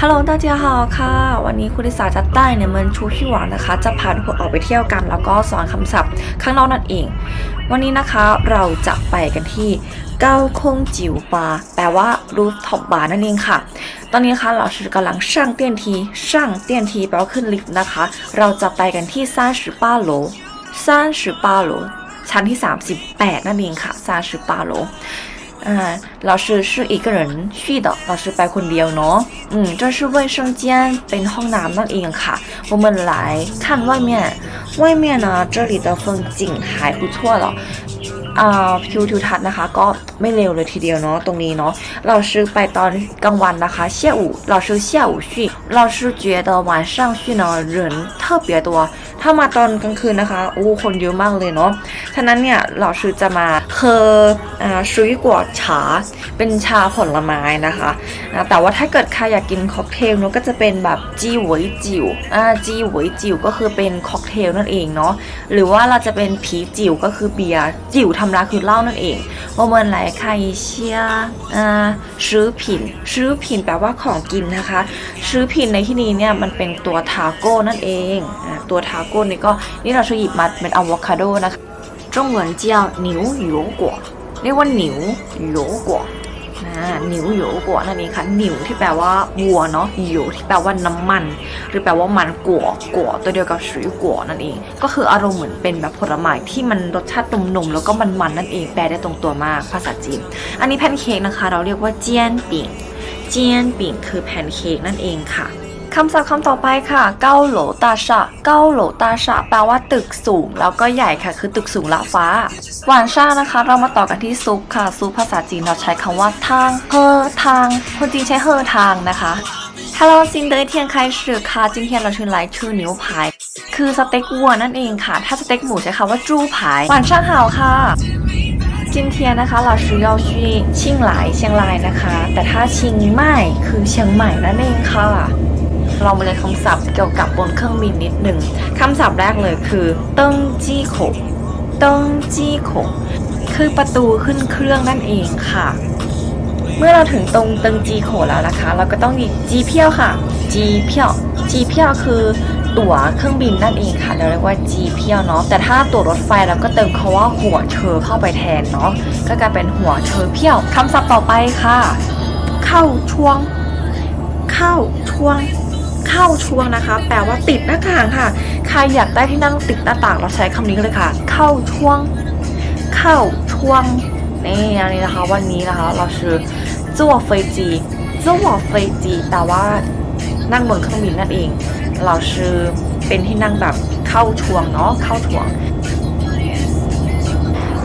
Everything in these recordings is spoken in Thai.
Hello 大家好ค่ะ วันนี้คุณลิสาจัดใต้เนี่ยมันชูชิหวังนะคะ จะพาทุกคนออกไปเที่ยวกัน แล้วก็สอนคำศัพท์ข้างนอกนั่นเอง วันนี้นะคะเราจะไปกันที่เก้าคงจิ๋วปาแปลว่ารูฟท็อปบาร์นั่นเองค่ะ ตอนนี้นะคะเราชื่อกำลังช่างเตี้ยนทีช่างเตี้ยนทีแปลว่าขึ้นลิฟต์นะคะ เราจะไปกันที่ซานสิป้าโหลซานสิป้าโหล ชั้นที่ 38 นั่นเองค่ะซานสิป้าโหล อ่า老师是一个人去的老师ไปคนเดียวเนาะ嗯这是卫生间เป็นห้องน้ำนั่นเองค่ะ我们来看外面外面呢这里的风景还不错了อ่าพิวทิวทัศน์นะคะ ก็ไม่เร็วเลยทีเดียวเนาะตรงนี้เนาะเราซื้อไปตอนกลางวันนะคะ下午老师下午去老师觉得晚上去呢人特别多 ถ้ามาตอนกลางคืนนะคะโอ้คนเยอะมากเลยเนาะฉะนั้นเนี่ยเราซื้อจะมาเคอซุยกัวชาเป็นชาผลไม้นะคะแต่ว่าถ้าเกิดใครอยากกินค็อกเทลเนาะก็จะเป็นแบบจีหวยจิ๋วอ่าจีหวยจิ๋วก็คือเป็นค็อกเทลนั่นเองเนาะหรือว่าเราจะเป็นผีจิ๋วก็คือเบียร์จิ๋วธรรมดาคือเหล้านั่นเองว่าเมื่อไหร่ใครเชียอ่าซื้อผินซื้อผินแปลว่าของกินนะคะซื้อผินในที่นี้เนี่ยมันเป็นตัวทาโก้นั่นเองอตัวทาโก้นี่ก็นี่เราจะหยิบมาเป็นอะโวคาโดนะคะ中文叫牛油果เรียกว่าหนิวหยวกัวนะหนิวหยวกัวนั่นเองค่ะหนิวที่แปลว่าวัวเนาะหยวที่แปลว่าน้ำมัน หรือแปลว่ามันกัวกัวตัวเดียวกับสุยกัวนั่นเอง ก็คืออารมณ์เหมือนเป็นแบบผลไม้ที่มันรสชาตินมๆแล้วก็มันๆนั่นเองแปลได้ตรงตัวมากภาษาจีน อันนี้แพนเค้กนะคะ เราเรียกว่าเจียนปิ่งเจียนปิ่งคือแพนเค้กนั่นเองค่ะ คำศัพท์คำต่อไปค่ะ เก้าโหลตาชะเก้าโหลตาชะแปลว่าตึกสูง แล้วก็ใหญ่ค่ะ คือตึกสูงละฟ้า หวานซ่านะคะ เรามาต่อกันที่ซุปค่ะ ซุปภาษาจีนเราใช้คำว่าทางเฮอทาง คนจีนใช้เฮอทางนะคะ Hello 新的一天开始ค่ะ今天เราชื่อไลท์ชื่อนิ้วพาย คือสเต็กวัวนั่นเองค่ะ ถ้าสเต็กหมูใช้คำว่าจู้พายหวานช่างหาวค่ะ 今天นะคะเรา需要去ชิงหลายเชียงรายนะคะ แต่ถ้าชิงใหม่คือเชียงใหม่นั่นเองค่ะ เรามาเรียนคำศัพท์เกี่ยวกับบนเครื่องบินนิดหนึ่งคำศัพท์แรกเลยคือเติ้งจี้โขเติ้งจี้โขคือประตูขึ้นเครื่องนั่นเองค่ะ เมื่อเราถึงตรงเติงจีโขแล้วนะคะ เราก็ต้องมีจีเพียวค่ะจีเพียวจีเพียวคือตั๋วเครื่องบินนั่นเองค่ะ เราเรียกว่าจีเพียวเนาะแต่ถ้าตั๋วรถไฟเราก็เติมคาว่าหัวเชอเข้าไปแทนเนาะก็กลายเป็นหัวเชอเพียวคำศัพท์ต่อไปค่ะ เข้าช่วง เข้าช่วง เข้าช่วงนะคะ แปลว่าติดหน้าต่างค่ะ ใครอยากได้ที่นั่งติดหน้าต่างเราใช้คำนี้เลยค่ะ เข้าช่วง เข้าช่วงนี่อันนี้นะคะ วันนี้นะคะ เราชื่อจั่วเฟยจีจั่วเฟยจีแต่ว่านั่งบนเครื่องบินนั่นเอง เราชื่อเป็นที่นั่งแบบเข้าช่วงเนาะเข้าช่วง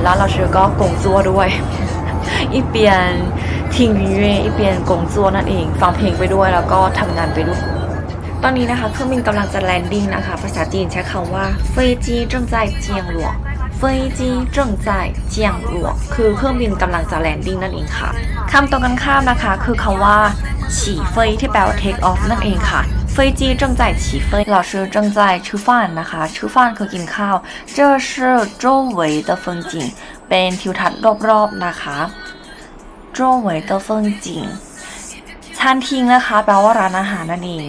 แล้วเราชื่อก็กงจั่วด้วยอีเปียนทิงวิเวอีเปียนกงจั่วนั่นเอง ฟังเพลงไปด้วยแล้วก็ทำงานไปด้วย ตอนนี้นะคะเครื่องบินกำลังจะแลนดิ้งนะคะ ภาษาจีนใช้คำว่า飞机正在降落飞机正在降落คือเครื่องบินกำลังจะแลนดิ้งนั่นเองค่ะคำตรงกันข้ามนะคะ คือคำว่าฉี่เฟยที่แปลว่า take off นั่นเองค่ะ飞机正在起飞老师正在吃饭นะคะ吃饭คือกินข้าว这是周围的风景เป็นทิวทัศน์รอบๆนะคะ周围的风景餐厅นะคะแปลว่าร้านอาหารนั่นเอง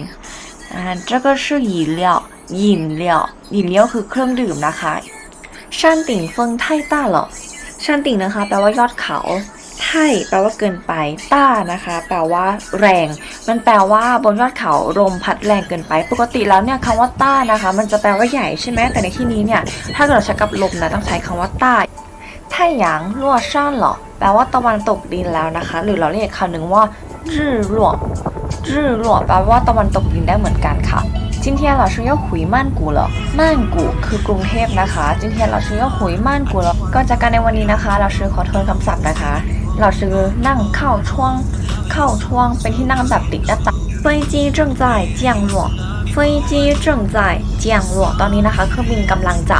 อ่า这个是饮料饮料饮料คือเครื่องดื่มนะคะ山顶风太大了山顶นะคะ แปลว่ายอดเขาไท่แปลว่าเกินไป ต้านะคะ แปลว่าแรง มันแปลว่าบนยอดเขาลมพัดแรงเกินไป ปกติแล้วเนี่ยคำว่าต้านะคะ มันจะแปลว่าใหญ่ใช่ไหมแต่ในที่นี้เนี่ย ถ้าเกิดเราใช้กับลมนะต้องใช้คำว่าต้า太阳落山了แปลว่าตะวันตกดินแล้วนะคะ หรือเราเรียกอีกคำหนึ่งว่า 日落日落แปลว่าตะวันตกดินได้เหมือนกันค่ะ今天老师要回曼谷了曼谷คือกรุงเทพนะคะ今天老师要回曼谷了ก่อนจากกันในวันนี้นะคะ เราซื้อขอโทษคำศัพท์นะคะ เราซื้อนั่งเข้าช่วง เข้าช่วง เป็นที่นั่งแบบติดหน้าต่าง飞机正在降落飞机正在降落ตอนนี้นะคะ เครื่องบินกำลังจะ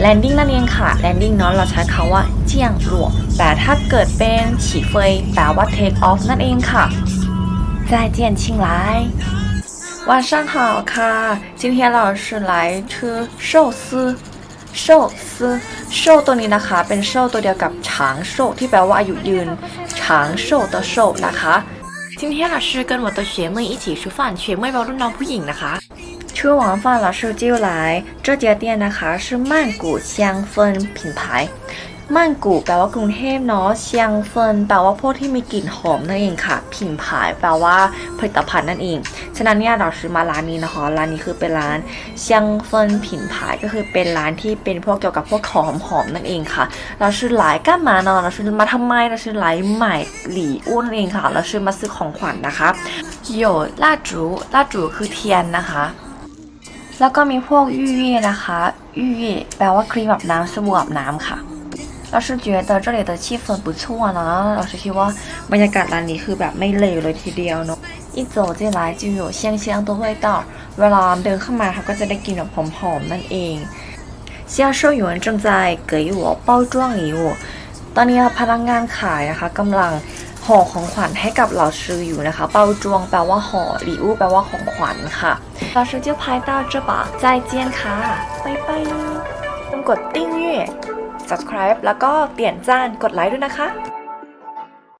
แลนดิ้งนั่นเองค่ะ แลนดิ้งเนาะเราใช้คำว่าเจียงหลวแต่ถ้าเกิดเป็นฉีเฟยแปลว่า take off นั่นเองค่ะ再见亲来晚上好ค่ะ今天老师来吃寿司寿 โชซื้อโชตัวนี้นะคะ เป็นโชตัวเดียวกับช้างโชที่แปลว่าอายุยืนช้างโช的โชนะคะ 今天老师跟我的学妹一起吃饭，学妹แปลว่ารุ่นน้องผู้หญิงนะคะ 吃完饭老师就来这家店นะคะ是曼谷香氛品牌曼谷แปลว่ากรุงเทพเนาะเชียงเฟินแปลว่าพวกที่มีกลิ่นหอมนั่นเองค่ะ ผินผายแปลว่าผลิตภัณฑ์นั่นเอง ฉะนั้นเนี่ยเราซื้อมาร้านนี้นะคะ ร้านนี้คือเป็นร้านเชียงเฟินผินผายก็คือเป็นร้านที่เป็นพวกเกี่ยวกับพวกของหอมๆนั่นเองค่ะ เราซื้อหลายก้านมาเนาะเราซื้อมาทำไมเราซื้อหลายใหม่หลี่อ้วนนั่นเองค่ะ เราซื้อมาซื้อของขวัญนะคะ有蜡烛蜡烛คือเทียนนะคะ แล้วก็มีพวกยี่เย่นะคะยี่เย่แปลว่าครีมอาบน้ำสบู่อาบน้ำค่ะเรา是觉得这里的气氛不错นะเรา是คิดว่าบรรยากาศร้านนี้คือแบบไม่เลวเลยทีเดียวเนาะ一走进来就有香香的味道เวลาเดินเข้ามาเขาก็จะได้กลิ่นแบบหอมๆนั่นเอง销售员正在给我包装礼物ตอนนี้พนักงานขายนะคะกำลัง ห่อของขวัญให้กับเหล่าซื้ออยู่นะคะ เป้าจวงแปลว่าห่อหลิวแปลว่าของขวัญค่ะ老师就拍到这吧再见ค่ะบ๊ายบายอย่าลืมกด订阅 subscribe แล้วก็เปลี่ยนจานกดไลค์ด้วยนะคะ